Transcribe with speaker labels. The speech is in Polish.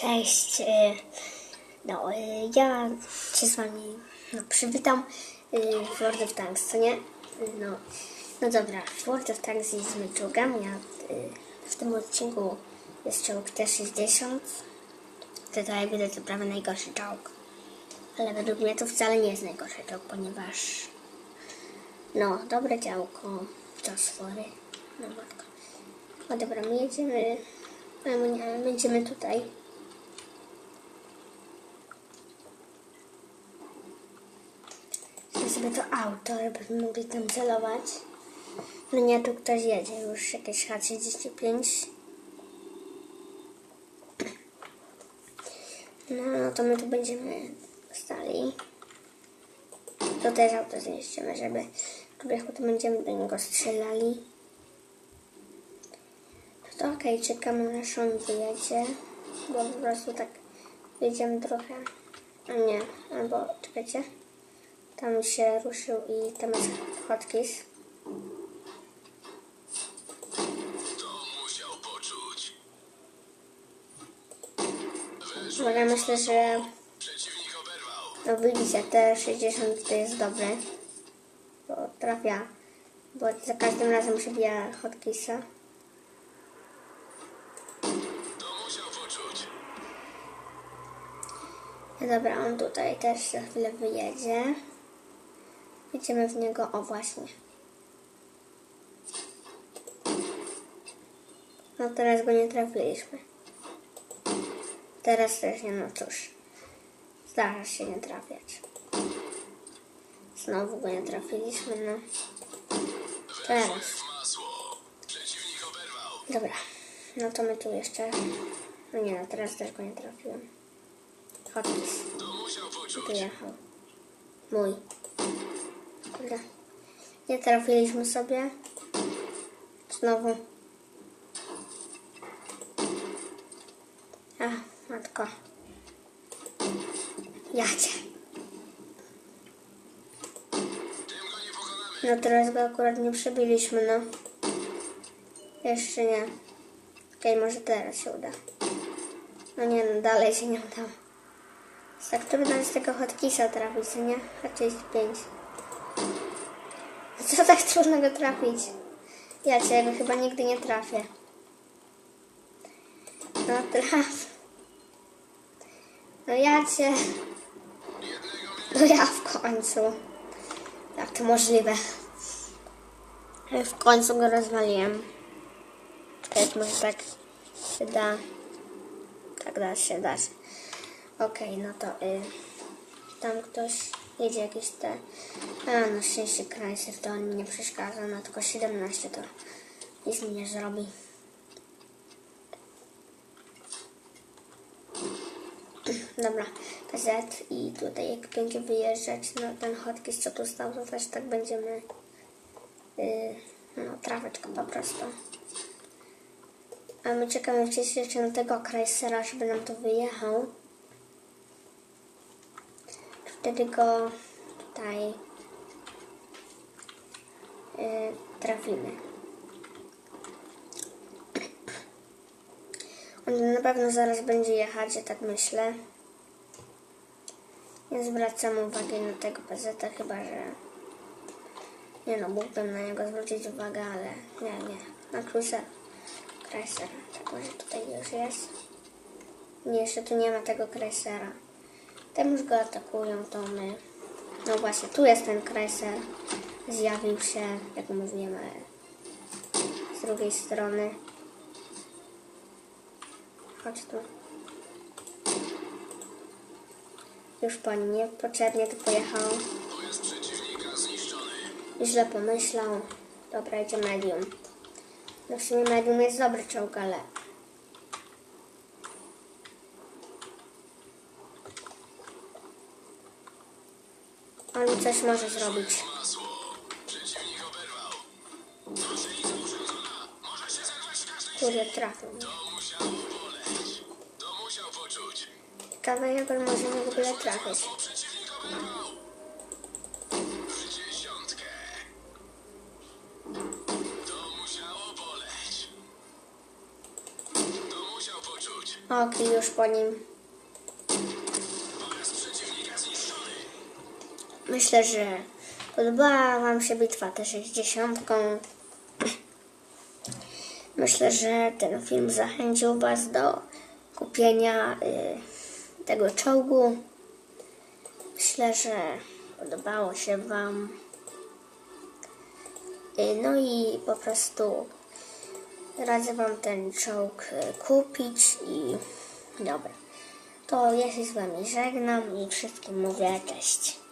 Speaker 1: Cześć. y, No, y, ja się z wami no, przywitam y, w World of Tanks, co nie? No, no dobra, w World of Tanks jeździmy czołgami, a y, w tym odcinku jest czołg T-60. Tutaj będzie to prawie najgorszy czołg. Ale według mnie to wcale nie jest najgorszy czołg, ponieważ no, dobre działko, czasfory, no matko. No dobra, my jedziemy, a my będziemy tutaj. Sobie to auto, żebyśmy mogli tam celować. No nie, tu ktoś jedzie, już jakieś H35. No, no to my tu będziemy stali. To też auto zniszczymy, żeby żeby to będziemy do niego strzelali. No to okej, czekamy aż on wyjedzie, bo po prostu tak wyjdziemy trochę. A nie, albo czekajcie. Tam się ruszył i tam jest hotkis. Bo ja myślę, że no widzicie, te 60 to jest dobre. Bo trafia, bo za każdym razem przebija hotkisa. No dobra, on tutaj też za chwilę wyjedzie. Idziemy w niego, o właśnie. No teraz go nie trafiliśmy. Teraz też nie, no cóż. Zdarza się nie trafiać. Znowu go nie trafiliśmy, no. Teraz. Dobra, no to my tu jeszcze... No nie, no teraz też go nie trafiłem.
Speaker 2: Poczuć.
Speaker 1: Wyjechał. Mój. Kurde. Nie trafiliśmy sobie. Znowu. A, matko.
Speaker 2: Pokonamy.
Speaker 1: No teraz go akurat nie przebiliśmy, no. Jeszcze nie. Okej, może teraz się uda. No nie, no dalej się nie udało. Tak trudno jest tego hotkisa trafić, nie? H35. Co tak trudno go trafić? Ja cię chyba nigdy nie trafię. No traf. No ja cię. No ja w końcu. Jak to możliwe? Ale w końcu go rozwaliłem. Czekaj, może tak się da. Tak da się, da się. Okej, no to y, tam ktoś jedzie jakieś te... A, na szczęście Chrysler to on nie przeszkadza, no tylko 17 to nic mi nie zrobi. Dobra, PZ i tutaj jak będzie wyjeżdżać no, ten hotkis, co tu stał, to też tak będziemy yy, no, go po prostu. A my czekamy przecież jeszcze na tego Chrysera, żeby nam tu wyjechał. Wtedy go tutaj yy, trafimy. On na pewno zaraz będzie jechać, ja tak myślę. Nie zwracam uwagi na tego PZ, chyba że. Nie no, mógłbym na niego zwrócić uwagę, ale nie, nie. Na Cruiser. Chrysler. Tak może tutaj już jest. Nie, jeszcze tu nie ma tego Chrysera. Tam już go atakują, to my. No właśnie, tu jest ten Chrysler. Zjawił się, jak mówiłem, ale z drugiej strony. Chodź tu. Już po nim niepotrzebnie tu pojechał. Źle pomyślał. Dobra, idzie medium. No w sumie medium jest dobry czołg, ale... On coś może zrobić. Kurde, trafił. Ciekawe, jak on może w ogóle trafić. Okej, już po nim. Myślę, że podobała Wam się bitwa T-60. Myślę, że ten film zachęcił Was do kupienia y, tego czołgu. Myślę, że podobało się Wam. Y, no i po prostu radzę Wam ten czołg y, kupić i dobra. To ja się z Wami żegnam i wszystkim mówię cześć.